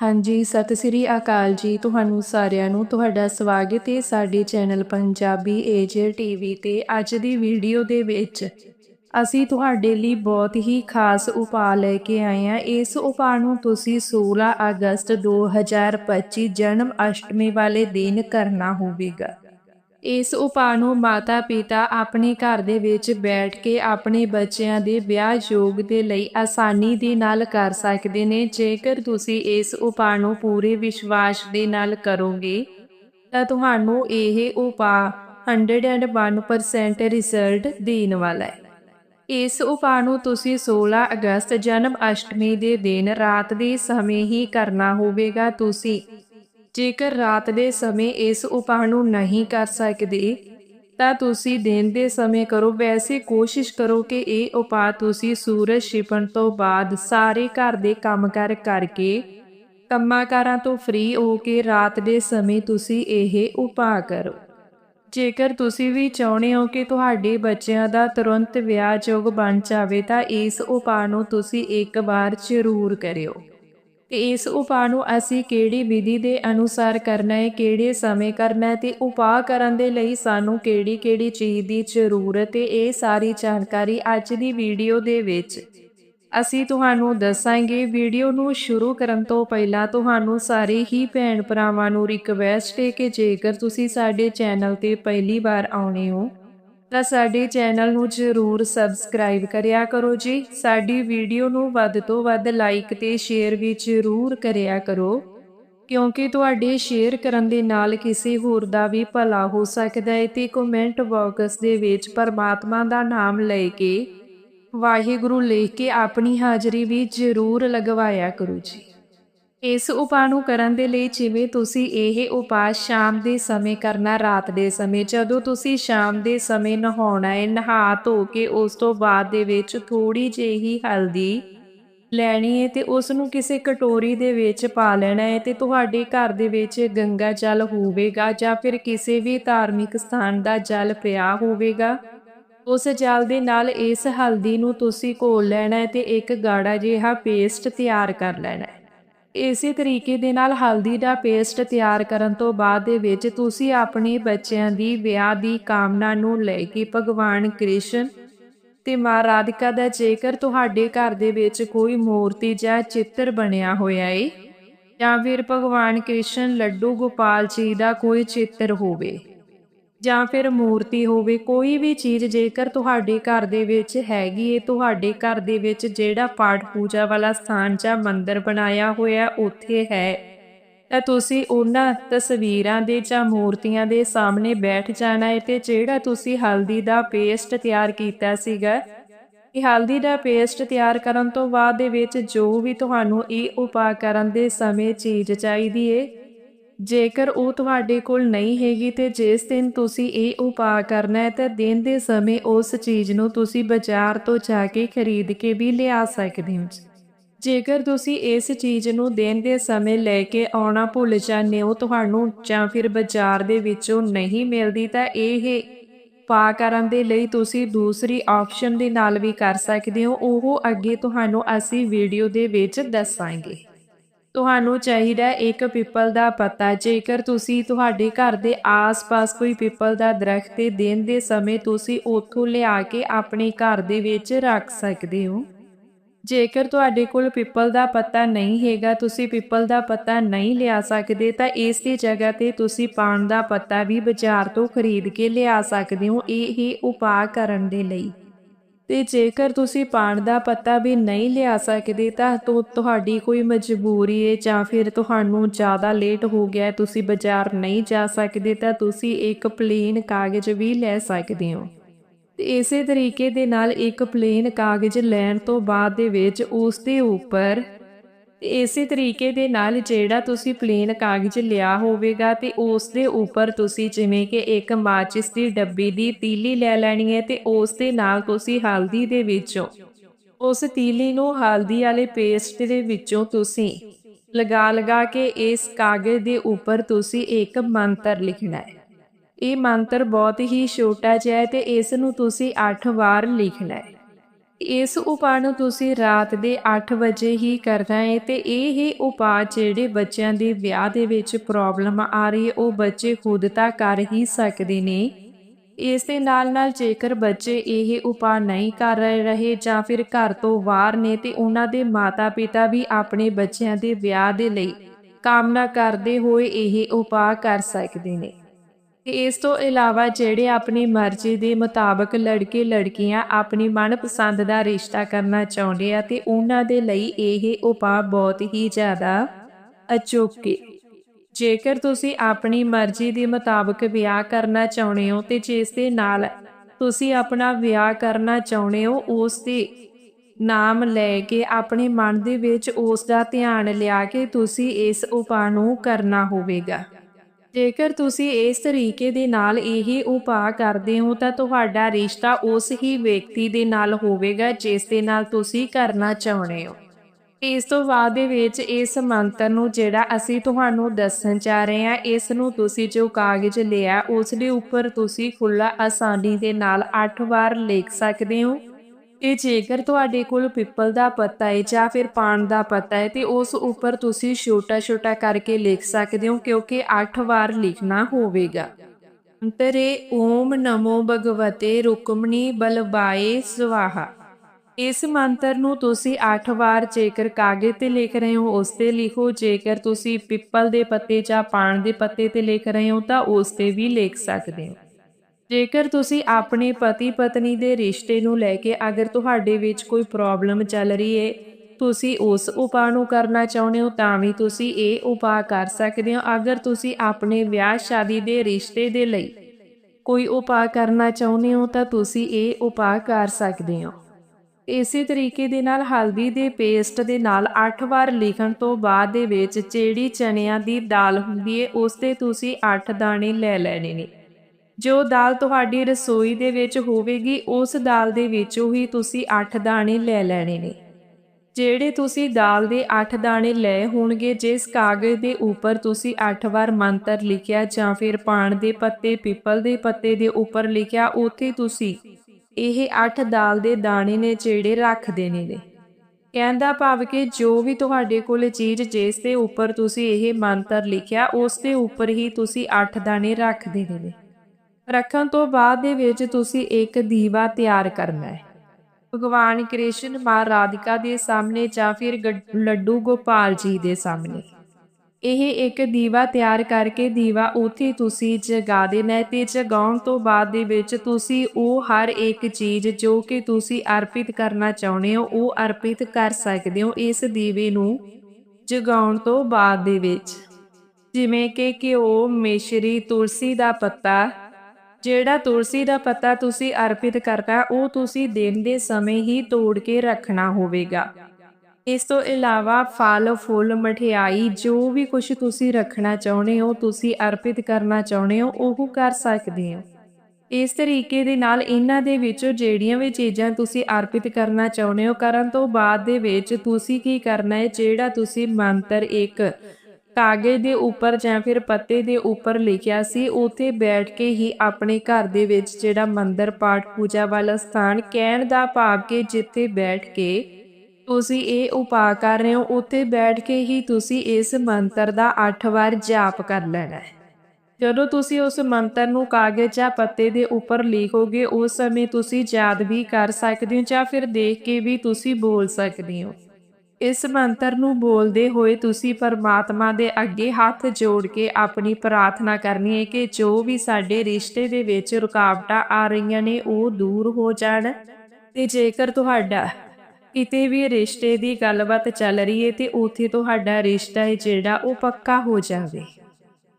ਹਾਂਜੀ, ਸਤਿ ਸ੍ਰੀ ਅਕਾਲ ਜੀ ਤੁਹਾਨੂੰ ਸਾਰਿਆਂ ਨੂੰ। ਤੁਹਾਡਾ ਸਵਾਗਤ ਹੈ ਸਾਡੇ ਚੈਨਲ ਪੰਜਾਬੀ ਏਜਰ ਟੀਵੀ ਤੇ ਅੱਜ ਦੀ ਵੀਡੀਓ ਦੇ ਵਿੱਚ। ਅਸੀਂ ਤੁਹਾਡੇ ਲਈ ਬਹੁਤ ਹੀ ਖਾਸ ਉਪਾਅ ਲੈ ਕੇ ਆਏ ਹਾਂ। ਇਸ ਉਪਾਅ ਨੂੰ ਤੁਸੀਂ 16 ਅਗਸਤ 2025 ਜਨਮ ਅਸ਼ਟਮੀ ਵਾਲੇ ਦਿਨ ਕਰਨਾ ਹੋਵੇਗਾ। ਇਸ ਉਪਾਅ ਨੂੰ ਮਾਤਾ ਪਿਤਾ ਆਪਣੇ ਘਰ ਦੇ ਵਿੱਚ ਬੈਠ ਕੇ ਆਪਣੇ ਬੱਚਿਆਂ ਦੇ ਵਿਆਹ ਯੋਗ ਦੇ ਲਈ ਆਸਾਨੀ ਦੇ ਨਾਲ ਕਰ ਸਕਦੇ ਨੇ। ਜੇਕਰ ਤੁਸੀਂ ਇਸ ਉਪਾਅ ਨੂੰ ਪੂਰੇ ਵਿਸ਼ਵਾਸ ਦੇ ਨਾਲ ਕਰੋਗੇ, ਤਾਂ ਤੁਹਾਨੂੰ ਇਹ ਉਪਾਅ 101% ਰਿਜ਼ਲਟ ਦੇਣ ਵਾਲਾ ਹੈ। ਇਸ ਉਪਾਅ ਨੂੰ ਤੁਸੀਂ 16 ਅਗਸਤ ਜਨਮ ਅਸ਼ਟਮੀ ਦੇ ਦਿਨ ਰਾਤ ਦੇ ਸਮੇਂ ਹੀ ਕਰਨਾ ਹੋਵੇਗਾ। ਤੁਸੀਂ ਜੇਕਰ ਰਾਤ ਦੇ ਸਮੇਂ ਇਸ ਉਪਾਅ ਨੂੰ ਨਹੀਂ ਕਰ ਸਕਦੇ, ਤਾਂ ਤੁਸੀਂ ਦਿਨ ਦੇ ਸਮੇਂ ਕਰੋ। ਵੈਸੇ ਕੋਸ਼ਿਸ਼ ਕਰੋ ਕਿ ਇਹ ਉਪਾਅ ਤੁਸੀਂ ਸੂਰਜ ਛਿਪਣ ਤੋਂ ਬਾਅਦ ਸਾਰੇ ਘਰ ਦੇ ਕੰਮਕਾਰ ਕਰਕੇ ਕੰਮਾਂਕਾਰਾਂ ਤੋਂ ਫ੍ਰੀ ਹੋ ਕੇ ਰਾਤ ਦੇ ਸਮੇਂ ਤੁਸੀਂ ਇਹ ਉਪਾਅ ਕਰੋ। ਜੇਕਰ ਤੁਸੀਂ ਵੀ ਚਾਹੁੰਦੇ ਹੋ ਕਿ ਤੁਹਾਡੇ ਬੱਚਿਆਂ ਦਾ ਤੁਰੰਤ ਵਿਆਹ ਯੋਗ ਬਣ ਜਾਵੇ, ਤਾਂ ਇਸ ਉਪਾਅ ਨੂੰ ਤੁਸੀਂ ਇੱਕ ਵਾਰ ਜ਼ਰੂਰ ਕਰਿਓ। ਤੇ ਇਸ ਉਪਾਅ ਨੂੰ ਅਸੀਂ ਕਿਹੜੀ ਵਿਧੀ ਦੇ ਅਨੁਸਾਰ ਕਰਨਾ ਹੈ, ਕਿਹੜੇ ਸਮੇਂ ਕਰਨਾ ਹੈ ਤੇ ਉਪਾਅ ਕਰਨ ਦੇ ਲਈ ਸਾਨੂੰ ਕਿਹੜੀ-ਕਿਹੜੀ ਚੀਜ਼ ਦੀ ਜ਼ਰੂਰਤ ਹੈ, ਇਹ ਸਾਰੀ ਜਾਣਕਾਰੀ ਅੱਜ ਦੀ ਵੀਡੀਓ ਦੇ ਵਿੱਚ ਅਸੀਂ ਤੁਹਾਨੂੰ ਦੱਸਾਂਗੇ। ਵੀਡੀਓ ਨੂੰ ਸ਼ੁਰੂ ਕਰਨ ਤੋਂ ਪਹਿਲਾਂ ਤੁਹਾਨੂੰ ਸਾਰੇ ਹੀ ਭੈਣ ਭਰਾਵਾਂ ਨੂੰ ਰਿਕਵੈਸਟ ਹੈ ਕਿ ਜੇਕਰ ਤੁਸੀਂ ਸਾਡੇ ਚੈਨਲ ਤੇ ਪਹਿਲੀ ਵਾਰ ਆਉਣੇ ਹੋ ਤਾਂ ਸਾਡੇ ਚੈਨਲ ਨੂੰ ਜ਼ਰੂਰ ਸਬਸਕ੍ਰਾਈਬ ਕਰਿਆ ਕਰੋ ਜੀ। ਸਾਡੀ ਵੀਡੀਓ ਨੂੰ ਵੱਧ ਤੋਂ ਵੱਧ ਲਾਈਕ ਤੇ ਸ਼ੇਅਰ ਵੀ ਜ਼ਰੂਰ ਕਰਿਆ ਕਰੋ। ਕਿਉਂਕਿ ਤੁਹਾਡੇ ਸ਼ੇਅਰ ਕਰਨ ਦੇ ਨਾਲ ਕਿਸੇ ਹੋਰ ਦਾ ਵੀ ਭਲਾ ਹੋ ਸਕਦਾ ਹੈ ਤੇ ਕਮੈਂਟ ਬਾਕਸ ਦੇ ਵਿੱਚ ਪਰਮਾਤਮਾ ਦਾ ਨਾਮ ਲੈ ਕੇ ਵਾਹਿਗੁਰੂ ਲਿਖ ਕੇ ਆਪਣੀ ਹਾਜ਼ਰੀ ਵੀ ਜ਼ਰੂਰ ਲਗਵਾਇਆ ਕਰੋ ਜੀ। ਇਸ ਉਪਾਅ ਨੂੰ ਕਰਨ ਦੇ ਲਈ ਜਿਵੇਂ ਤੁਸੀਂ ਇਹ ਉਪਾਅ ਸ਼ਾਮ ਦੇ ਸਮੇਂ ਕਰਨਾ, ਰਾਤ ਦੇ ਸਮੇਂ। ਜਦੋਂ ਤੁਸੀਂ ਸ਼ਾਮ ਦੇ ਸਮੇਂ ਨਹਾਉਣਾ ਹੈ, ਨਹਾ ਧੋ ਕੇ ਉਸ ਤੋਂ ਬਾਅਦ ਦੇ ਵਿੱਚ ਥੋੜੀ ਜਿਹੀ ਹਲਦੀ ਲੈਣੀ ਹੈ ਤੇ ਉਸ ਨੂੰ ਕਿਸੇ ਕਟੋਰੀ ਦੇ ਵਿੱਚ ਪਾ ਲੈਣਾ ਹੈ ਤੇ ਤੁਹਾਡੇ ਘਰ ਦੇ ਵਿੱਚ ਗੰਗਾ ਜਲ ਹੋਵੇਗਾ ਜਾਂ ਫਿਰ ਕਿਸੇ ਵੀ ਧਾਰਮਿਕ ਸਥਾਨ ਦਾ ਜਲ ਪਿਆ ਹੋਵੇਗਾ। ਉਸ ਜਲ ਦੇ ਨਾਲ ਇਸ ਹਲਦੀ ਨੂੰ ਤੁਸੀਂ ਘੋਲ ਲੈਣਾ ਹੈ ਤੇ ਇੱਕ ਗਾੜਾ ਜਿਹਾ ਪੇਸਟ ਤਿਆਰ ਕਰ ਲੈਣਾ ਹੈ। ਇਸੇ ਤਰੀਕੇ ਦੇ ਨਾਲ ਹਲਦੀ ਦਾ ਪੇਸਟ ਤਿਆਰ ਕਰਨ ਤੋਂ ਬਾਅਦ ਦੇ ਵਿੱਚ ਤੁਸੀਂ ਆਪਣੇ ਬੱਚਿਆਂ ਦੀ ਵਿਆਹ ਦੀ ਕਾਮਨਾ ਨੂੰ ਲੈ ਕੇ ਭਗਵਾਨ ਕ੍ਰਿਸ਼ਨ ਤੇ ਮਾਂ ਰਾਧਿਕਾ ਦਾ ਜੇਕਰ ਤੁਹਾਡੇ ਘਰ ਦੇ ਵਿੱਚ ਕੋਈ ਮੂਰਤੀ ਜਾਂ ਚਿੱਤਰ ਬਣਿਆ ਹੋਇਆ ਏ, ਜਾਂ ਫਿਰ ਭਗਵਾਨ ਕ੍ਰਿਸ਼ਨ ਲੱਡੂ ਗੋਪਾਲ ਜੀ ਦਾ ਕੋਈ ਚਿੱਤਰ ਹੋਵੇ। ਜਾਂ ਫਿਰ ਮੂਰਤੀ ਹੋਵੇ, ਕੋਈ ਵੀ ਚੀਜ਼ ਜੇਕਰ ਤੁਹਾਡੇ ਘਰ ਦੇ ਵਿੱਚ ਹੈਗੀ ਏ, ਤੁਹਾਡੇ ਘਰ ਦੇ ਵਿੱਚ ਜਿਹੜਾ ਪਾਠ ਪੂਜਾ ਵਾਲਾ ਸਥਾਨ ਜਾਂ ਮੰਦਿਰ ਬਣਾਇਆ ਹੋਇਆ ਉੱਥੇ ਹੈ। ਤਾਂ ਤੁਸੀਂ ਉਹਨਾਂ ਤਸਵੀਰਾਂ ਦੇ ਜਾਂ ਮੂਰਤੀਆਂ ਦੇ ਸਾਹਮਣੇ ਬੈਠ ਜਾਣਾ ਹੈ ਤੇ ਜਿਹੜਾ ਤੁਸੀਂ ਹਲਦੀ ਦਾ ਪੇਸਟ ਤਿਆਰ ਕੀਤਾ ਸੀਗਾ, ਇਹ ਹਲਦੀ ਦਾ ਪੇਸਟ ਤਿਆਰ ਕਰਨ ਤੋਂ ਬਾਅਦ ਦੇ ਵਿੱਚ ਜੋ ਵੀ ਤੁਹਾਨੂੰ ਇਹ ਉਪਾਅ ਕਰਨ ਦੇ ਸਮੇਂ ਚੀਜ਼ ਚਾਹੀਦੀ ਏ ਜੇਕਰ ਉਹ ਤੁਹਾਡੇ ਕੋਲ ਨਹੀਂ ਹੈਗੀ ਤੇ ਜਿਸ ਦਿਨ ਤੁਸੀਂ ਇਹ ਉਪਾਅ ਕਰਨਾ ਹੈ ਤਾਂ ਦਿਨ ਦੇ ਸਮੇਂ ਉਸ ਚੀਜ਼ ਨੂੰ ਤੁਸੀਂ ਬਾਜ਼ਾਰ ਤੋਂ ਜਾ ਕੇ ਖਰੀਦ ਕੇ ਵੀ ਲਿਆ ਸਕਦੇ ਹੋ ਜੇਕਰ ਤੁਸੀਂ ਇਸ ਚੀਜ਼ ਨੂੰ ਦਿਨ ਦੇ ਸਮੇਂ ਲੈ ਕੇ ਆਉਣਾ ਭੁੱਲ ਜਾਂਦੇ ਹੋ, ਤੁਹਾਨੂੰ ਜਾਂ ਫਿਰ ਬਾਜ਼ਾਰ ਦੇ ਵਿੱਚੋਂ ਨਹੀਂ ਮਿਲਦੀ ਤਾਂ ਇਹ ਪਾ ਕਰਨ ਦੇ ਲਈ ਤੁਸੀਂ ਦੂਸਰੀ ਆਪਸ਼ਨ ਦੇ ਨਾਲ ਵੀ ਕਰ ਸਕਦੇ ਹੋ। ਉਹ ਅੱਗੇ ਤੁਹਾਨੂੰ ਅਸੀਂ ਵੀਡੀਓ ਦੇ ਵਿੱਚ ਦੱਸਾਂਗੇ। ਤੁਹਾਨੂੰ ਚਾਹੀਦਾ ਇੱਕ ਪਿੱਪਲ ਦਾ ਪੱਤਾ। ਜੇਕਰ ਤੁਸੀਂ ਤੁਹਾਡੇ ਘਰ ਦੇ ਆਸ-ਪਾਸ ਕੋਈ ਪਿੱਪਲ ਦਾ ਦਰਖਤ ਤੇ ਦਿਨ ਦੇ ਸਮੇਂ ਤੁਸੀਂ ਉੱਥੋਂ ਲਿਆ ਕੇ ਆਪਣੇ ਘਰ ਦੇ ਵਿੱਚ ਰੱਖ ਸਕਦੇ ਹੋ। ਜੇਕਰ ਤੁਹਾਡੇ ਕੋਲ ਪਿੱਪਲ ਦਾ ਪੱਤਾ ਨਹੀਂ ਹੈਗਾ, ਤੁਸੀਂ ਪਿੱਪਲ ਦਾ ਪੱਤਾ ਨਹੀਂ ਲਿਆ ਸਕਦੇ, ਤਾਂ ਇਸ ਦੀ ਜਗ੍ਹਾ ਤੇ ਤੁਸੀਂ ਪਾਣ ਦਾ ਪੱਤਾ ਵੀ ਬਾਜ਼ਾਰ ਤੋਂ ਖਰੀਦ ਕੇ ਲਿਆ ਸਕਦੇ ਹੋ। ਇਹ ਹੀ ਉਪਾਅ ਕਰਨ ਦੇ ਲਈ। ਤੇ ਜੇਕਰ ਤੁਸੀਂ ਪਾਣ ਦਾ ਪੱਤਾ ਵੀ ਨਹੀਂ ਲਿਆ ਸਕਦੇ, ਤਾਂ ਤੁਹਾਡੀ ਕੋਈ ਮਜਬੂਰੀ ਹੈ ਜਾਂ ਫਿਰ ਤੁਹਾਨੂੰ ਜ਼ਿਆਦਾ ਲੇਟ ਹੋ ਗਿਆ ਤੁਸੀਂ ਬਾਜ਼ਾਰ ਨਹੀਂ ਜਾ ਸਕਦੇ, ਤਾਂ ਤੁਸੀਂ ਇੱਕ ਪਲੇਨ ਕਾਗਜ਼ ਵੀ ਲੈ ਸਕਦੇ ਹੋ। ਤੇ ਇਸੇ ਤਰੀਕੇ ਦੇ ਨਾਲ ਇੱਕ ਪਲੇਨ ਕਾਗਜ਼ ਲੈਣ ਤੋਂ ਬਾਅਦ ਦੇ ਵਿੱਚ ਉਸ ਦੇ ਉੱਪਰ ਇਸੇ ਤਰੀਕੇ ਦੇ ਨਾਲ ਜਿਹੜਾ ਤੁਸੀਂ ਪਲੇਨ ਕਾਗਜ਼ ਲਿਆ ਹੋਵੇਗਾ ਤੇ ਉਸ ਦੇ ਉੱਪਰ ਤੁਸੀਂ ਜਿਵੇਂ ਕਿ ਇੱਕ ਮਾਚਿਸ ਦੀ ਡੱਬੀ ਦੀ ਤੀਲੀ ਲੈ ਲੈਣੀ ਹੈ ਤੇ ਉਸ ਦੇ ਨਾਲ ਤੁਸੀਂ ਹਲਦੀ ਦੇ ਵਿੱਚੋਂ, ਉਸ ਤੀਲੀ ਨੂੰ ਹਲਦੀ ਵਾਲੇ ਪੇਸਟ ਦੇ ਵਿੱਚੋਂ ਤੁਸੀਂ ਲਗਾ ਲਗਾ ਕੇ ਇਸ ਕਾਗਜ਼ ਦੇ ਉੱਪਰ ਤੁਸੀਂ ਇੱਕ ਮੰਤਰ ਲਿਖਣਾ ਹੈ। ਇਹ ਮੰਤਰ ਬਹੁਤ ਹੀ ਛੋਟਾ ਜਿਹਾ ਹੈ ਤੇ ਇਸ ਨੂੰ ਤੁਸੀਂ 8 ਵਾਰ ਲਿਖਣਾ ਹੈ। ਇਸ ਉਪਾਅ ਨੂੰ ਤੁਸੀਂ ਰਾਤ ਦੇ 8 ਵਜੇ ਹੀ ਕਰਨਾ ਹੈ ਤੇ ਇਹ ਹੀ ਉਪਾਅ ਜਿਹੜੇ ਬੱਚਿਆਂ ਦੇ ਵਿਆਹ ਦੇ ਵਿੱਚ ਪ੍ਰੋਬਲਮ ਆ ਰਹੀ ਹੈ ਉਹ ਬੱਚੇ ਖੁਦ ਤਾਂ ਕਰ ਹੀ ਸਕਦੇ ਨੇ। ਇਸ ਦੇ ਨਾਲ ਨਾਲ ਜੇਕਰ ਬੱਚੇ ਇਹ ਉਪਾਅ ਨਹੀਂ ਕਰ ਰਹੇ ਰਹੇ ਜਾਂ ਫਿਰ ਘਰ ਤੋਂ ਬਾਹਰ ਨੇ ਤੇ ਉਹਨਾਂ ਦੇ ਮਾਤਾ-ਪਿਤਾ ਵੀ ਆਪਣੇ ਬੱਚਿਆਂ ਦੇ ਵਿਆਹ ਦੇ ਲਈ ਕਾਮਨਾ ਕਰਦੇ ਹੋਏ ਇਹ ਉਪਾਅ ਕਰ ਸਕਦੇ ਨੇ। ਤੇ ਇਸ ਤੋਂ ਇਲਾਵਾ ਜਿਹੜੇ ਆਪਣੀ ਮਰਜ਼ੀ ਦੇ ਮੁਤਾਬਕ ਲੜਕੇ ਲੜਕੀਆਂ ਆਪਣੀ ਮਨਪਸੰਦ ਦਾ ਰਿਸ਼ਤਾ ਕਰਨਾ ਚਾਹੁੰਦੇ ਆ ਤੇ ਉਹਨਾਂ ਦੇ ਲਈ ਇਹ ਉਪਾਅ ਬਹੁਤ ਹੀ ਜ਼ਿਆਦਾ ਅਚੋਕੇ। ਜੇਕਰ ਤੁਸੀਂ ਆਪਣੀ ਮਰਜ਼ੀ ਦੇ ਮੁਤਾਬਕ ਵਿਆਹ ਕਰਨਾ ਚਾਹੁੰਦੇ ਹੋ ਤੇ ਜਿਸ ਦੇ ਨਾਲ ਤੁਸੀਂ ਆਪਣਾ ਵਿਆਹ ਕਰਨਾ ਚਾਹੁੰਦੇ ਹੋ, ਉਸ ਦੇ ਨਾਮ ਲੈ ਕੇ ਆਪਣੇ ਮਨ ਦੇ ਵਿੱਚ ਉਸ ਦਾ ਧਿਆਨ ਲਿਆ ਕੇ ਤੁਸੀਂ ਇਸ ਉਪਾਅ ਨੂੰ ਕਰਨਾ ਹੋਵੇਗਾ। ਜੇਕਰ ਤੁਸੀਂ ਇਸ ਤਰੀਕੇ ਦੇ ਨਾਲ ਇਹ ਉਪਾਅ ਕਰਦੇ ਹੋ ਤਾਂ ਤੁਹਾਡਾ ਰਿਸ਼ਤਾ ਉਸ ਹੀ ਵਿਅਕਤੀ ਦੇ ਨਾਲ ਹੋਵੇਗਾ ਜਿਸ ਦੇ ਨਾਲ ਤੁਸੀਂ ਕਰਨਾ ਚਾਹੁੰਦੇ ਹੋ। ਇਸ ਤੋਂ ਬਾਅਦ ਦੇ ਵਿੱਚ ਇਸ ਮੰਤਰ ਨੂੰ ਜਿਹੜਾ ਅਸੀਂ ਤੁਹਾਨੂੰ ਦੱਸਣ ਜਾ ਰਹੇ ਹਾਂ, ਇਸ ਨੂੰ ਤੁਸੀਂ ਜੋ ਕਾਗਜ਼ ਲਿਆ, ਉਸ ਦੇ ਉੱਪਰ ਤੁਸੀਂ ਖੁੱਲਾ ਆਸਾਨੀ ਦੇ ਨਾਲ 8 ਵਾਰ ਲਿਖ ਸਕਦੇ ਹੋ। ਇਹ ਜੇਕਰ ਤੁਹਾਡੇ ਕੋਲ ਪਿੱਪਲ ਦਾ ਪੱਤਾ ਹੈ ਜਾਂ ਫਿਰ ਪਾਣ ਦਾ ਪੱਤਾ ਹੈ ਤੇ ਉਸ ਉੱਪਰ ਤੁਸੀਂ ਛੋਟਾ-ਛੋਟਾ ਕਰਕੇ ਲਿਖ ਸਕਦੇ ਹੋ, ਕਿਉਂਕਿ 8 ਵਾਰ ਲਿਖਣਾ ਹੋਵੇਗਾ। ਅੰਤਰੇ ਓਮ ਨਮੋ ਭਗਵਤੇ ਰੁਕਮਣੀ ਬਲਬਾਏ ਸਵਾਹਾ। ਇਸ ਮੰਤਰ ਨੂੰ ਤੁਸੀਂ 8 ਵਾਰ ਜੇਕਰ ਕਾਗਜ਼ ਤੇ ਲਿਖ ਰਹੇ ਹੋ, ਉਸ ਤੇ ਲਿਖੋ। ਜੇਕਰ ਤੁਸੀਂ ਪਿੱਪਲ ਦੇ ਪੱਤੇ ਜਾਂ ਪਾਣ ਦੇ ਪੱਤੇ ਤੇ ਲਿਖ ਰਹੇ ਹੋ, ਤਾਂ ਉਸ ਤੇ ਵੀ ਲਿਖ ਸਕਦੇ ਹੋ। ਜੇਕਰ ਤੁਸੀਂ ਆਪਣੇ ਪਤੀ ਪਤਨੀ ਦੇ ਰਿਸ਼ਤੇ ਨੂੰ ਲੈ ਕੇ ਅਗਰ ਤੁਹਾਡੇ ਵਿੱਚ ਕੋਈ ਪ੍ਰੋਬਲਮ ਚੱਲ ਰਹੀ ਹੈ ਤੁਸੀਂ ਉਸ ਉਪਾਅ ਨੂੰ ਕਰਨਾ ਚਾਹੁੰਦੇ ਹੋ, ਤਾਂ ਵੀ ਤੁਸੀਂ ਇਹ ਉਪਾਅ ਕਰ ਸਕਦੇ ਹੋ। ਅਗਰ ਤੁਸੀਂ ਆਪਣੇ ਵਿਆਹ ਸ਼ਾਦੀ ਦੇ ਰਿਸ਼ਤੇ ਦੇ ਲਈ ਕੋਈ ਉਪਾਅ ਕਰਨਾ ਚਾਹੁੰਦੇ ਹੋ, ਤਾਂ ਤੁਸੀਂ ਇਹ ਉਪਾਅ ਕਰ ਸਕਦੇ ਹੋ। ਇਸੇ ਤਰੀਕੇ ਦੇ ਨਾਲ ਹਲਦੀ ਦੇ ਪੇਸਟ ਦੇ ਨਾਲ 8 ਵਾਰ ਲਿਖਣ ਤੋਂ ਬਾਅਦ ਦੇ ਵਿੱਚ ਜਿਹੜੀ ਚਨਿਆਂ ਦੀ ਦਾਲ ਹੁੰਦੀ ਹੈ ਉਸ ਤੇ ਤੁਸੀਂ 8 ਦਾਣੇ ਲੈ ਲੈਣੇ ਨੇ। ਜੋ ਦਾਲ ਤੁਹਾਡੀ ਰਸੋਈ ਦੇ ਵਿੱਚ ਹੋਵੇਗੀ, ਉਸ ਦਾਲ ਦੇ ਵਿੱਚੋਂ ਹੀ ਤੁਸੀਂ 8 ਦਾਣੇ ਲੈ ਲੈਣੇ ਨੇ। ਜਿਹੜੇ ਤੁਸੀਂ ਦਾਲ ਦੇ 8 ਦਾਣੇ ਲਏ ਹੋਣਗੇ, ਜਿਸ ਕਾਗਜ਼ ਦੇ ਉੱਪਰ ਤੁਸੀਂ 8 ਵਾਰ ਮੰਤਰ ਲਿਖਿਆ ਜਾਂ ਫਿਰ ਪਾਣ ਦੇ ਪੱਤੇ, ਪਿੱਪਲ ਦੇ ਪੱਤੇ ਦੇ ਉੱਪਰ ਲਿਖਿਆ, ਉੱਥੇ ਤੁਸੀਂ ਇਹ 8 ਦਾਲ ਦੇ ਦਾਣੇ ਨੇ ਜਿਹੜੇ ਰੱਖ ਦੇਣੇ ਨੇ। ਕਹਿੰਦਾ ਭਾਵ ਕਿ ਜੋ ਵੀ ਤੁਹਾਡੇ ਕੋਲ ਚੀਜ਼ ਜਿਸ ਦੇ ਉੱਪਰ ਤੁਸੀਂ ਇਹ ਮੰਤਰ ਲਿਖਿਆ, ਉਸ ਦੇ ਉੱਪਰ ਹੀ ਤੁਸੀਂ 8 ਦਾਣੇ ਰੱਖ ਦੇਣੇ ਨੇ। ਰੱਖਣ ਤੋਂ ਬਾਅਦ ਦੇ ਵਿੱਚ ਤੁਸੀਂ ਇੱਕ ਦੀਵਾ ਤਿਆਰ ਕਰਨਾ ਹੈ। ਭਗਵਾਨ ਕ੍ਰਿਸ਼ਨ ਮਾਂ ਰਾਧਿਕਾ ਦੇ ਸਾਹਮਣੇ ਜਾਂ ਫਿਰ ਲੱਡੂ ਗੋਪਾਲ ਜੀ ਦੇ ਸਾਹਮਣੇ। ਇਹ ਇੱਕ ਦੀਵਾ ਤਿਆਰ ਕਰਕੇ ਦੀਵਾ ਉੱਥੇ ਤੁਸੀਂ ਜਗਾ ਦੇਣਾ ਤੇ ਜਗਾਉਣ ਤੋਂ ਬਾਅਦ ਦੇ ਵਿੱਚ ਤੁਸੀਂ ਉਹ ਹਰ ਇੱਕ ਚੀਜ਼ ਜੋ ਕਿ ਤੁਸੀਂ ਅਰਪਿਤ ਕਰਨਾ ਚਾਹੁੰਦੇ ਹੋ, ਉਹ ਅਰਪਿਤ ਕਰ ਸਕਦੇ ਹੋ ਇਸ ਦੀਵੇ ਨੂੰ ਜਗਾਉਣ ਤੋਂ ਬਾਅਦ ਦੇ ਵਿੱਚ। ਜਿਵੇਂ ਕਿ ਘਿਓ, ਮਿਸ਼ਰੀ, ਤੁਲਸੀ ਦਾ ਪੱਤਾ ਜਿਹੜਾ ਤੁਲਸੀ ਦਾ ਪੱਤਾ ਤੁਸੀਂ ਅਰਪਿਤ ਕਰਨਾ ਉਹ ਤੁਸੀਂ ਦਿਨ ਦੇ ਸਮੇਂ ਹੀ ਤੋੜ ਕੇ ਰੱਖਣਾ ਹੋਵੇਗਾ। ਇਸ ਤੋਂ ਇਲਾਵਾ ਫਲ, ਫੁੱਲ, ਮਠਿਆਈ, ਜੋ ਵੀ ਕੁਝ ਤੁਸੀਂ ਰੱਖਣਾ ਚਾਹੁੰਦੇ ਹੋ, ਤੁਸੀਂ ਅਰਪਿਤ ਕਰਨਾ ਚਾਹੁੰਦੇ ਹੋ, ਉਹ ਕਰ ਸਕਦੇ ਹੋ। ਇਸ ਤਰੀਕੇ ਦੇ ਨਾਲ ਇਹਨਾਂ ਦੇ ਵਿੱਚੋਂ ਜਿਹੜੀਆਂ ਵੀ ਚੀਜ਼ਾਂ ਤੁਸੀਂ ਅਰਪਿਤ ਕਰਨਾ ਚਾਹੁੰਦੇ ਹੋ, ਕਰਨ ਤੋਂ ਬਾਅਦ ਦੇ ਵਿੱਚ ਤੁਸੀਂ ਕੀ ਕਰਨਾ ਹੈ, ਜਿਹੜਾ ਤੁਸੀਂ ਮੰਤਰ ਇੱਕ ਕਾਗਜ਼ ਦੇ ਉੱਪਰ ਜਾਂ ਫਿਰ ਪੱਤੇ ਦੇ ਉੱਪਰ ਲਿਖਿਆ ਸੀ, ਉੱਥੇ ਬੈਠ ਕੇ ਹੀ ਆਪਣੇ ਘਰ ਦੇ ਵਿੱਚ ਜਿਹੜਾ ਮੰਦਰ ਪਾਠ ਪੂਜਾ ਵਾਲਾ ਸਥਾਨ ਕਹਿਣ ਦਾ ਭਾਵ ਕਿ ਜਿੱਥੇ ਬੈਠ ਕੇ ਤੁਸੀਂ ਇਹ ਉਪਾਅ ਕਰ ਰਹੇ ਹੋ, ਉੱਥੇ ਬੈਠ ਕੇ ਹੀ ਤੁਸੀਂ ਇਸ ਮੰਤਰ ਦਾ 8 ਵਾਰ ਜਾਪ ਕਰ ਲੈਣਾ ਹੈ। ਜਦੋਂ ਤੁਸੀਂ ਉਸ ਮੰਤਰ ਨੂੰ ਕਾਗਜ਼ ਜਾਂ ਪੱਤੇ ਦੇ ਉੱਪਰ ਲਿਖੋਗੇ, ਉਸ ਸਮੇਂ ਤੁਸੀਂ ਯਾਦ ਵੀ ਕਰ ਸਕਦੇ ਹੋ ਜਾਂ ਫਿਰ ਦੇਖ ਕੇ ਵੀ ਤੁਸੀਂ ਬੋਲ ਸਕਦੇ ਹੋ। ਇਸ ਮੰਤਰ ਨੂੰ ਬੋਲਦੇ ਹੋਏ ਤੁਸੀਂ ਪਰਮਾਤਮਾ ਦੇ ਅੱਗੇ ਹੱਥ ਜੋੜ ਕੇ ਆਪਣੀ ਪ੍ਰਾਰਥਨਾ ਕਰਨੀ ਹੈ ਕਿ ਜੋ ਵੀ ਸਾਡੇ ਰਿਸ਼ਤੇ ਦੇ ਵਿੱਚ ਰੁਕਾਵਟਾਂ ਆ ਰਹੀਆਂ ਨੇ, ਉਹ ਦੂਰ ਹੋ ਜਾਣ। ਤੇ ਜੇਕਰ ਤੁਹਾਡਾ ਕਿਤੇ ਵੀ ਰਿਸ਼ਤੇ ਦੀ ਗੱਲਬਾਤ ਚੱਲ ਰਹੀ ਹੈ, ਤੇ ਉੱਥੇ ਤੁਹਾਡਾ ਰਿਸ਼ਤਾ ਹੈ ਜਿਹੜਾ, ਉਹ ਪੱਕਾ ਹੋ ਜਾਵੇ।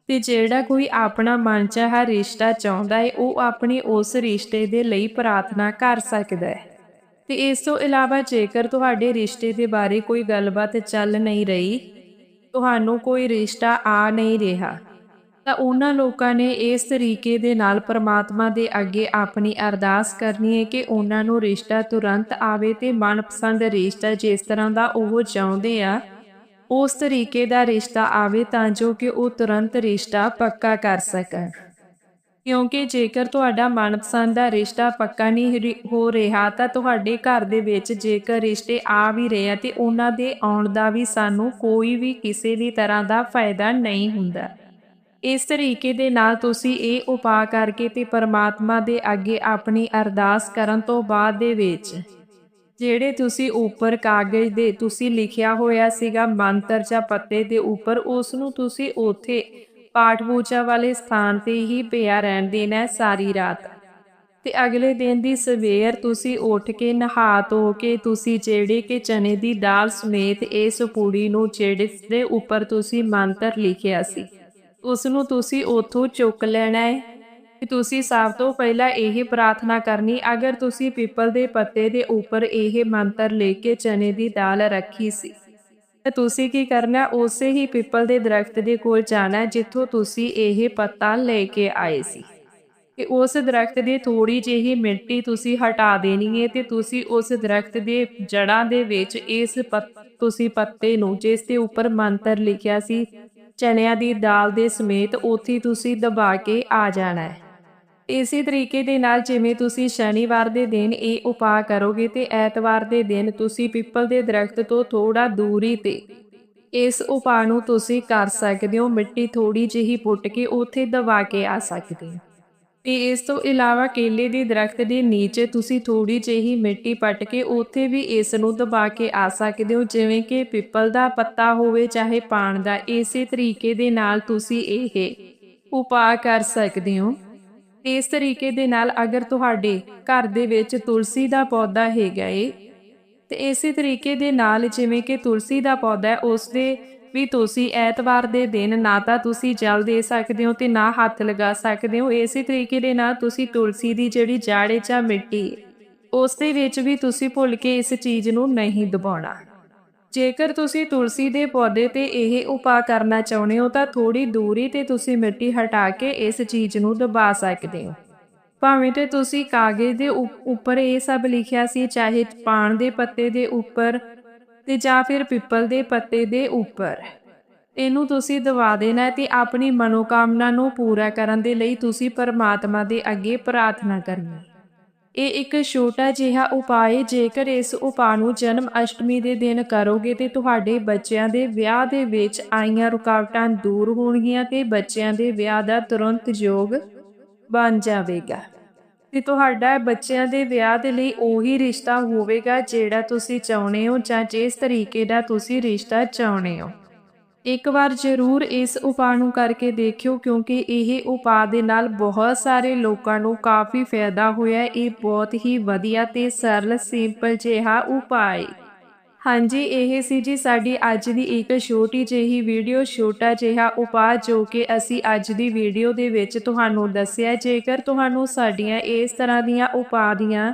ਤੇ ਜਿਹੜਾ ਕੋਈ ਆਪਣਾ ਮਨਚਾਹਾ ਰਿਸ਼ਤਾ ਚਾਹੁੰਦਾ ਹੈ, ਉਹ ਆਪਣੇ ਉਸ ਰਿਸ਼ਤੇ ਦੇ ਲਈ ਪ੍ਰਾਰਥਨਾ ਕਰ ਸਕਦਾ ਹੈ। ਤੇ ਇਸ ਤੋਂ ਇਲਾਵਾ ਜੇਕਰ ਤੁਹਾਡੇ ਰਿਸ਼ਤੇ ਦੇ ਬਾਰੇ ਕੋਈ ਗੱਲਬਾਤ ਚੱਲ ਨਹੀਂ ਰਹੀ, ਤੁਹਾਨੂੰ ਕੋਈ ਰਿਸ਼ਤਾ ਆ ਨਹੀਂ ਰਿਹਾ, ਤਾਂ ਉਹਨਾਂ ਲੋਕਾਂ ਨੇ ਇਸ ਤਰੀਕੇ ਦੇ ਨਾਲ ਪਰਮਾਤਮਾ ਦੇ ਅੱਗੇ ਆਪਣੀ ਅਰਦਾਸ ਕਰਨੀ ਹੈ ਕਿ ਉਹਨਾਂ ਨੂੰ ਰਿਸ਼ਤਾ ਤੁਰੰਤ ਆਵੇ ਤੇ ਮਨਪਸੰਦ ਰਿਸ਼ਤਾ ਜਿਸ ਤਰ੍ਹਾਂ ਦਾ ਉਹ ਚਾਹੁੰਦੇ ਆ, ਉਸ ਤਰੀਕੇ ਦਾ ਰਿਸ਼ਤਾ ਆਵੇ ਤਾਂ ਜੋ ਕਿ ਉਹ ਤੁਰੰਤ ਰਿਸ਼ਤਾ ਪੱਕਾ ਕਰ ਸਕਣ। ਕਿਉਂਕਿ ਜੇਕਰ ਤੁਹਾਡਾ ਮਨਪਸੰਦ ਦਾ ਰਿਸ਼ਤਾ ਪੱਕਾ ਨਹੀਂ ਹੋ ਰਿਹਾ, ਤਾਂ ਤੁਹਾਡੇ ਘਰ ਦੇ ਵਿੱਚ ਜੇਕਰ ਰਿਸ਼ਤੇ ਆ ਵੀ ਰਹੇ ਆ ਤੇ ਉਹਨਾਂ ਦੇ ਆਉਣ ਦਾ ਵੀ ਸਾਨੂੰ ਕੋਈ ਵੀ ਕਿਸੇ ਵੀ ਤਰ੍ਹਾਂ ਦਾ ਫਾਇਦਾ ਨਹੀਂ ਹੁੰਦਾ। ਇਸ ਤਰੀਕੇ ਦੇ ਨਾਲ ਤੁਸੀਂ ਇਹ ਉਪਾਅ ਕਰਕੇ ਤੇ ਪਰਮਾਤਮਾ ਦੇ ਅੱਗੇ ਆਪਣੀ ਅਰਦਾਸ ਕਰਨ ਤੋਂ ਬਾਅਦ ਦੇ ਵਿੱਚ ਜਿਹੜੇ ਤੁਸੀਂ ਉੱਪਰ ਕਾਗਜ਼ ਦੇ, ਤੁਸੀਂ ਲਿਖਿਆ ਹੋਇਆ ਸੀਗਾ ਮੰਤਰ ਜਾਂ ਪੱਤੇ ਦੇ ਉੱਪਰ, ਉਸ ਨੂੰ ਤੁਸੀਂ ਉੱਥੇ ਪਾਠ ਪੂਜਾ ਵਾਲੇ ਸਥਾਨ ਤੇ ਹੀ ਪਿਆ ਰਹਿਣ ਦੇਣਾ ਸਾਰੀ ਰਾਤ। ਤੇ ਅਗਲੇ ਦਿਨ ਦੀ ਸਵੇਰ ਤੁਸੀਂ ਉੱਠ ਕੇ ਨਹਾ ਧੋ ਕੇ ਤੁਸੀਂ ਜਿਹੜੇ ਕਿ ਚਨੇ ਦੀ ਦਾਲ ਸਮੇਤ ਇਸ ਪੂੜੀ ਨੂੰ ਜਿਹੜੇ ਦੇ ਉੱਪਰ ਤੁਸੀਂ ਮੰਤਰ ਲਿਖਿਆ ਸੀ ਉਸ ਨੂੰ ਤੁਸੀਂ ਉੱਥੋਂ ਚੁੱਕ ਲੈਣਾ ਹੈ। ਕਿ ਤੁਸੀਂ ਸਭ ਤੋਂ ਪਹਿਲਾਂ ਇਹ ਪ੍ਰਾਰਥਨਾ ਕਰਨੀ, ਅਗਰ ਤੁਸੀਂ ਪਿੱਪਲ ਦੇ ਪੱਤੇ ਦੇ ਉੱਪਰ ਇਹ ਮੰਤਰ ਲੈ ਕੇ ਚਨੇ ਦੀ ਦਾਲ ਰੱਖੀ ਸੀ ਤੁਸੀਂ ਕੀ ਕਰਨਾ, ਉਸੇ ਹੀ ਪਿੱਪਲ ਦੇ ਦਰਖਤ ਦੇ ਕੋਲ ਜਾਣਾ ਜਿੱਥੋਂ ਤੁਸੀਂ ਇਹ ਪੱਤਾ ਲੈ ਕੇ ਆਏ ਸੀ। ਕਿ ਉਸ ਦਰਖਤ ਦੀ ਥੋੜੀ ਜਿਹੀ ਮਿੱਟੀ ਤੁਸੀਂ ਹਟਾ ਦੇਣੀ ਹੈ ਤੇ ਤੁਸੀਂ ਉਸ ਦਰਖਤ ਦੇ ਜੜਾਂ ਦੇ ਵਿੱਚ ਇਸ ਪੱਤ- ਤੁਸੀਂ ਪੱਤੇ ਨੂੰ, ਜਿਸ ਦੇ ਉੱਪਰ ਮੰਤਰ ਲਿਖਿਆ ਸੀ ਚਨਿਆਂ ਦੀ ਦਾਲ ਦੇ ਸਮੇਤ ਉੱਥੇ ਤੁਸੀਂ ਦਬਾ ਕੇ ਆ ਜਾਣਾ ਹੈ। ਇਸੇ ਤਰੀਕੇ ਦੇ ਨਾਲ ਜਿਵੇਂ ਤੁਸੀਂ ਸ਼ਨੀਵਾਰ ਦੇ ਦਿਨ ਇਹ ਉਪਾਅ ਕਰੋਗੇ ਤੇ ਐਤਵਾਰ ਦੇ ਦਿਨ ਤੁਸੀਂ ਪਿੱਪਲ ਦੇ ਦਰਖਤ ਤੋਂ ਥੋੜਾ ਦੂਰੀ ਤੇ ਇਸ ਉਪਾਅ ਨੂੰ ਤੁਸੀਂ ਕਰ ਸਕਦੇ ਹੋ, ਮਿੱਟੀ ਥੋੜੀ ਜਿਹੀ ਪੁੱਟ ਕੇ ਉੱਥੇ ਦਬਾ ਕੇ ਆ ਸਕਦੇ ਹੋ। ਤੇ ਇਸ ਤੋਂ ਇਲਾਵਾ ਕੇਲੇ ਦੇ ਦਰਖਤ ਦੇ ਨੀਚੇ ਤੁਸੀਂ ਥੋੜੀ ਜਿਹੀ ਮਿੱਟੀ ਪੱਟ ਕੇ ਉੱਥੇ ਵੀ ਇਸ ਨੂੰ ਦਬਾ ਕੇ ਆ ਸਕਦੇ ਹੋ, ਜਿਵੇਂ ਕਿ ਪਿੱਪਲ ਦਾ ਪੱਤਾ ਹੋਵੇ ਚਾਹੇ ਪਾਣ ਦਾ, ਇਸੇ ਤਰੀਕੇ ਦੇ ਨਾਲ ਤੁਸੀਂ ਇਹ ਉਪਾਅ ਕਰ ਸਕਦੇ ਹੋ। ਇਸ ਤਰੀਕੇ ਦੇ ਨਾਲ ਅਗਰ ਤੁਹਾਡੇ ਘਰ ਦੇ ਵਿੱਚ ਤੁਲਸੀ ਦਾ ਪੌਦਾ ਹੈਗਾ ਏ, ਤੇ ਇਸੇ ਤਰੀਕੇ ਦੇ ਨਾਲ ਜਿਵੇਂ ਕਿ ਤੁਲਸੀ ਦਾ ਪੌਦਾ ਹੈ ਉਸ ਦੇ ਵੀ ਤੁਸੀਂ ਐਤਵਾਰ ਦੇ ਦਿਨ ਨਾ ਤਾਂ ਤੁਸੀਂ ਜਲ ਦੇ ਸਕਦੇ ਹੋ ਤੇ ਨਾ ਹੱਥ ਲਗਾ ਸਕਦੇ ਹੋ। ਇਸੇ ਤਰੀਕੇ ਦੇ ਨਾਲ ਤੁਸੀਂ ਤੁਲਸੀ ਦੀ ਜਿਹੜੀ ਜੜ ਜਾਂ ਮਿੱਟੀ ਉਸ ਦੇ ਵਿੱਚ ਵੀ ਤੁਸੀਂ ਭੁੱਲ ਕੇ ਇਸ ਚੀਜ਼ ਨੂੰ ਨਹੀਂ ਦਬਾਉਣਾ। ਜੇਕਰ ਤੁਸੀਂ ਤੁਲਸੀ ਦੇ ਪੌਦੇ ਤੇ ਇਹ ਉਪਾਅ ਕਰਨਾ ਚਾਹੁੰਦੇ ਹੋ, ਤਾਂ ਥੋੜੀ ਦੂਰੀ ਤੇ ਤੁਸੀਂ ਮਿੱਟੀ ਹਟਾ ਕੇ ਇਸ ਚੀਜ਼ ਨੂੰ ਦਬਾ ਸਕਦੇ ਹੋ। ਭਾਵੇਂ ਤੇ ਤੁਸੀਂ ਕਾਗਜ਼ ਦੇ ਉੱਪਰ ਇਹ ਸਭ ਲਿਖਿਆ ਸੀ, ਚਾਹੇ ਪਾਣ ਦੇ ਪੱਤੇ ਦੇ ਉੱਪਰ ਤੇ ਜਾਂ ਫਿਰ ਪਿੱਪਲ ਦੇ ਪੱਤੇ ਦੇ ਉੱਪਰ। ਇਹਨੂੰ ਤੁਸੀਂ ਦਬਾ ਦੇਣਾ ਹੈ ਤੇ ਆਪਣੀ ਮਨੋਕਾਮਨਾ ਨੂੰ ਪੂਰਾ ਕਰਨ ਦੇ ਲਈ ਤੁਸੀਂ ਪਰਮਾਤਮਾ ਦੇ ਅੱਗੇ ਪ੍ਰਾਰਥਨਾ ਕਰਨੀ ਇਹ ਇੱਕ ਛੋਟਾ ਜਿਹਾ ਉਪਾਅ ਜੇਕਰ ਇਸ ਉਪਾਅ ਨੂੰ ਜਨਮ ਅਸ਼ਟਮੀ ਦੇ ਦਿਨ ਕਰੋਗੇ ਤੇ ਤੁਹਾਡੇ ਬੱਚਿਆਂ ਦੇ ਵਿਆਹ ਦੇ ਵਿੱਚ ਆਈਆਂ ਰੁਕਾਵਟਾਂ ਦੂਰ ਹੋਣਗੀਆਂ ਤੇ ਬੱਚਿਆਂ ਦੇ ਵਿਆਹ ਦਾ ਤੁਰੰਤ ਯੋਗ ਬਣ ਜਾਵੇਗਾ। ਤੇ ਤੁਹਾਡਾ ਬੱਚਿਆਂ ਦੇ ਵਿਆਹ ਦੇ ਲਈ ਉਹੀ ਰਿਸ਼ਤਾ ਹੋਵੇਗਾ ਜਿਹੜਾ ਤੁਸੀਂ ਚਾਹੁੰਦੇ ਹੋ ਜਾਂ ਜਿਸ ਤਰੀਕੇ ਦਾ ਤੁਸੀਂ ਰਿਸ਼ਤਾ ਚਾਹੁੰਦੇ ਹੋ। ਇੱਕ ਵਾਰ ਜ਼ਰੂਰ ਇਸ ਉਪਾਅ ਨੂੰ ਕਰਕੇ ਦੇਖਿਓ, ਕਿਉਂਕਿ ਇਹ ਉਪਾਅ ਦੇ ਨਾਲ ਬਹੁਤ ਸਾਰੇ ਲੋਕਾਂ ਨੂੰ ਕਾਫੀ ਫਾਇਦਾ ਹੋਇਆ ਇਹ ਬਹੁਤ ਹੀ ਵਧੀਆ ਤੇ ਸਰਲ, ਸਿੰਪਲ ਜਿਹਾ ਉਪਾਅ ਹੈ ਹਾਂਜੀ, ਇਹ ਸੀ ਜੀ ਸਾਡੀ ਅੱਜ ਦੀ ਇੱਕ ਛੋਟੀ ਜਿਹੀ ਵੀਡੀਓ, ਛੋਟਾ ਜਿਹਾ ਉਪਾਅ ਜੋ ਕਿ ਅਸੀਂ ਅੱਜ ਦੀ ਵੀਡੀਓ ਦੇ ਵਿੱਚ ਤੁਹਾਨੂੰ ਦੱਸਿਆ ਜੇਕਰ ਤੁਹਾਨੂੰ ਸਾਡੀਆਂ ਇਸ ਤਰ੍ਹਾਂ ਦੀਆਂ ਉਪਾਅ ਦੀਆਂ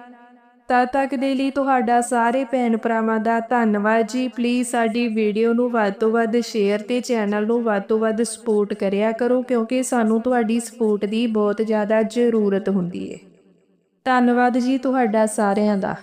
ਤਦ ਤੱਕ ਦੇ ਲਈ ਤੁਹਾਡਾ ਸਾਰੇ ਭੈਣ ਭਰਾਵਾਂ ਦਾ ਧੰਨਵਾਦ ਜੀ। ਪਲੀਜ਼ ਸਾਡੀ ਵੀਡੀਓ ਨੂੰ ਵੱਧ ਤੋਂ ਵੱਧ ਸ਼ੇਅਰ ਤੇ ਚੈਨਲ ਨੂੰ ਵੱਧ ਤੋਂ ਵੱਧ ਸਪੋਰਟ ਕਰਿਆ ਕਰੋ, ਕਿਉਂਕਿ ਸਾਨੂੰ ਤੁਹਾਡੀ ਸਪੋਰਟ ਦੀ ਬਹੁਤ ਜ਼ਿਆਦਾ ਜ਼ਰੂਰਤ ਹੁੰਦੀ ਹੈ ਧੰਨਵਾਦ ਜੀ ਤੁਹਾਡਾ ਸਾਰਿਆਂ ਦਾ।